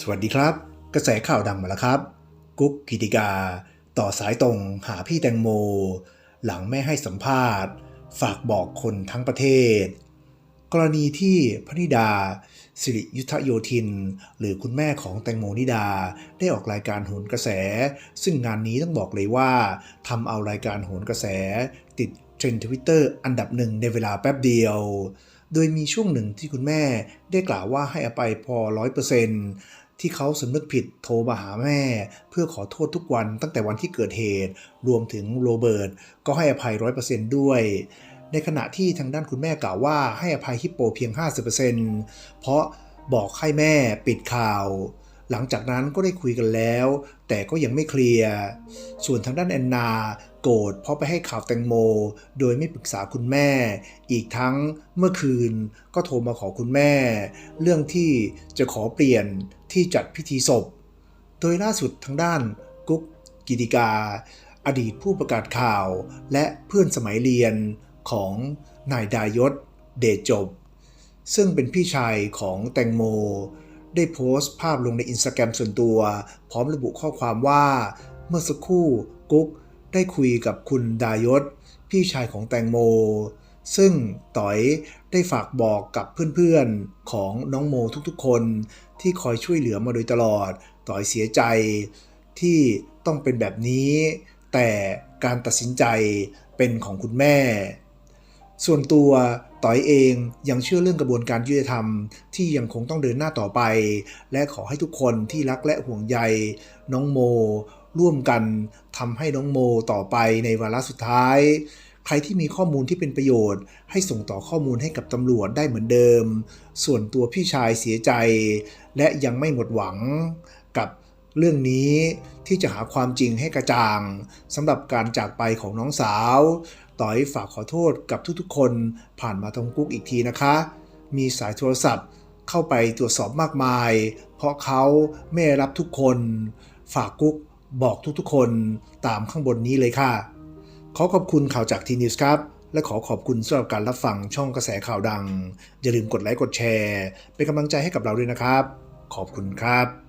สวัสดีครับ กระแสข่าวดังมาแล้วครับ กุ๊กกิติกา ต่อสายตรงหาพี่แตงโม หลังไม่ให้สัมภาษณ์ ฝากบอกคนทั้งประเทศ กรณีที่พนิดา สิริยุทธโยธิน หรือคุณแม่ของแตงโมนิดาได้ออกรายการโหนกระแส ซึ่งงานนี้ต้องบอกเลยว่าทำเอารายการโหนกระแส ติดเทรนด์ทวิตเตอร์อันดับหนึ่งในเวลาแป๊บเดียว โดยมีช่วงหนึ่งที่คุณแม่ได้กล่าวว่าให้อภัยพอร้อยเปอร์เซนที่เขาสำนึกผิดโทรมาหาแม่ เพื่อขอโทษทุกวันตั้งแต่วันที่เกิดเหตุ รวมถึงโรเบิร์ตก็ให้อภัยร้อยเปอร์เซนด้วย ในขณะที่ทางด้านคุณแม่กล่าวว่าให้อภัยฮิปโปเพียง 50%เพราะบอกให้แม่ปิดข่าว หลังจากนั้นก็ได้คุยกันแล้ว แต่ก็ยังไม่เคลียร์ ส่วนทางด้านแอนนาโกรธเพราะไปให้ข่าวแตงโม โดยไม่ปรึกษาคุณแม่ อีกทั้งเมื่อคืนก็โทรมาขอคุณแม่ เรื่องที่จะขอเปลี่ยนที่จัดพิธีศพ โดยล่าสุดทางด้านกุ๊กกิติกา อดีตผู้ประกาศข่าว และเพื่อนสมัยเรียนของนายดายศเดชจบ ซึ่งเป็นพี่ชายของแตงโม ได้โพสต์ภาพลงในอินสตาแกรมส่วนตัว พร้อมระบุข้อความว่า เมื่อสักครู่กุ๊กได้คุยกับคุณดายศ พี่ชายของแตงโม ซึ่งต๋อยได้ฝากบอกกับเพื่อนๆของน้องโมทุกๆ คนที่คอยช่วยเหลือมาโดยตลอดต๋อยเสียใจที่ต้องเป็นแบบนี้ แต่การตัดสินใจเป็นของคุณแม่ ส่วนตัว ต๋อยเองยังเชื่อเรื่องกระบวนการยุติธรรม ที่ยังคงต้องเดินหน้าต่อไป และขอให้ทุกคนที่รักและห่วงใย น้องโม ร่วมกันทำให้น้องโมต่อไปในวาระสุดท้าย ใครที่มีข้อมูลที่เป็นประโยชน์ ให้ส่งต่อข้อมูลให้กับตำรวจได้เหมือนเดิม ส่วนตัวพี่ชายเสียใจ และยังไม่หมดหวังกับ เรื่องนี้ที่จะหาความจริงให้กระจ่างสำหรับการจากไปของน้องสาว ต่อยฝากขอโทษกับทุกๆ คนผ่านมาทงกุ๊กอีกทีนะคะ มีสายโทรศัพท์เข้าไปตรวจสอบมากมาย เพราะเขาไม่รับทุกคน ฝากกุ๊กบอกทุกๆ คนตามข้างบนนี้เลยค่ะ ขอขอบคุณข่าวจากทีนิวส์ครับ และขอขอบคุณสำหรับการรับฟังช่องกระแสข่าวดัง อย่าลืมกดไลค์กดแชร์ เป็นกำลังใจให้กับเราด้วยนะครับ ขอบคุณครับ